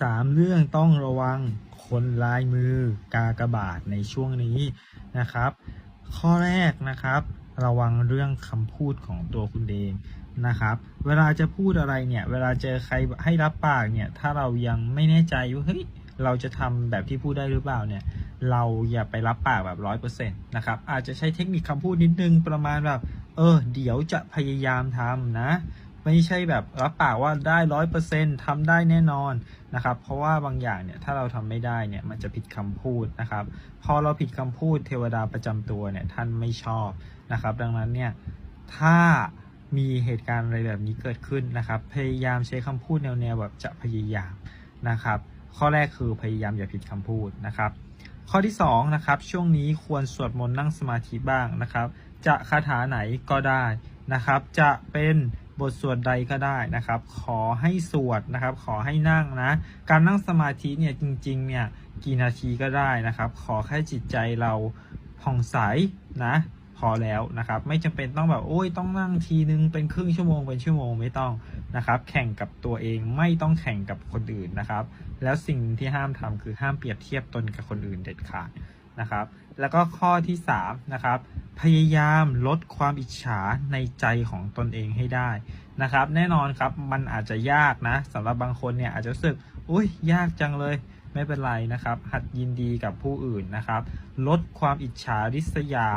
สามเรื่องต้องระวังคนลายมือกากบาทในช่วงนี้นะครับ ข้อแรกนะครับ ระวังเรื่องคำพูดของตัวคุณเองนะครับ เวลาจะพูดอะไรเนี่ย เวลาเจอใครให้รับปากเนี่ย ถ้าเรายังไม่แน่ใจว่าเฮ้ยเราจะทำแบบที่พูดได้หรือเปล่าเนี่ย เราอย่าไปรับปากแบบร้อยเปอร์เซ็นต์นะครับ อาจจะใช้เทคนิคคำพูดนิดนึงประมาณแบบ เออ เดี๋ยวจะพยายามทำนะ ไม่ใช่แบบรับปากว่าได้ร้อยเปอร์เซ็นต์ทำได้แน่นอนนะครับ เพราะว่าบางอย่างเนี่ยถ้าเราทำไม่ได้เนี่ยมันจะผิดคำพูดนะครับ พอเราผิดคำพูดเทวดาประจำตัวเนี่ยท่านไม่ชอบนะครับ ดังนั้นเนี่ยถ้ามีเหตุการณ์อะไรแบบนี้เกิดขึ้นนะครับ พยายามใช้คำพูดแนวๆแบบจะพยายามนะครับ ข้อแรกคือพยายามอย่าผิดคำพูดนะครับ ข้อที่2นะครับช่วงนี้ควรสวดมนต์นั่งสมาธิบ้างนะครับ จะคาถาไหนก็ได้นะครับ จะเป็น บทสวดใดก็ได้นะครับ ขอให้สวดนะครับ ขอให้นั่งนะ การนั่งสมาธิเนี่ยจริงๆเนี่ยกี่นาทีก็ได้นะครับ ขอแค่จิตใจเราผ่องใสนะพอแล้วนะครับ ไม่จำเป็นต้องแบบโอ้ยต้องนั่งทีนึงเป็นครึ่งชั่วโมงเป็นชั่วโมงไม่ต้องนะครับ แข่งกับตัวเองไม่ต้องแข่งกับคนอื่นนะครับ แล้วสิ่งที่ห้ามทำคือห้ามเปรียบเทียบตนกับคนอื่นเด็ดขาดนะครับ แล้วก็ข้อที่3นะครับ พยายามลดความอิจฉาในใจของตนเองให้ได้นะครับ แน่นอนครับมันอาจจะยากนะสำหรับบางคนเนี่ยอาจจะรู้สึกอุ้ยยากจังเลยไม่เป็นไรนะครับ หัดยินดีกับผู้อื่นนะครับ ลดความอิจฉาริษยา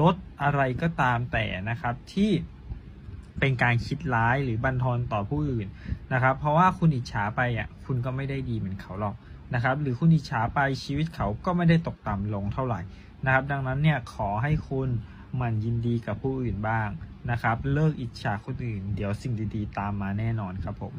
ลดอะไรก็ตามแต่นะครับที่เป็นการคิดร้ายหรือบันทอนต่อผู้อื่นนะครับ เพราะว่าคุณอิจฉาไปอะคุณก็ไม่ได้ดีเหมือนเขาหรอกนะครับ หรือคุณอิจฉาไปชีวิตเขาก็ไม่ได้ตกต่ำลงเท่าไหร่ นะครับ ดังนั้นเนี่ยขอให้คุณหมั่นยินดีกับผู้อื่นบ้างนะครับ เลิกอิจฉาคนอื่น เดี๋ยวสิ่งดีๆ ตามมาแน่นอนครับผม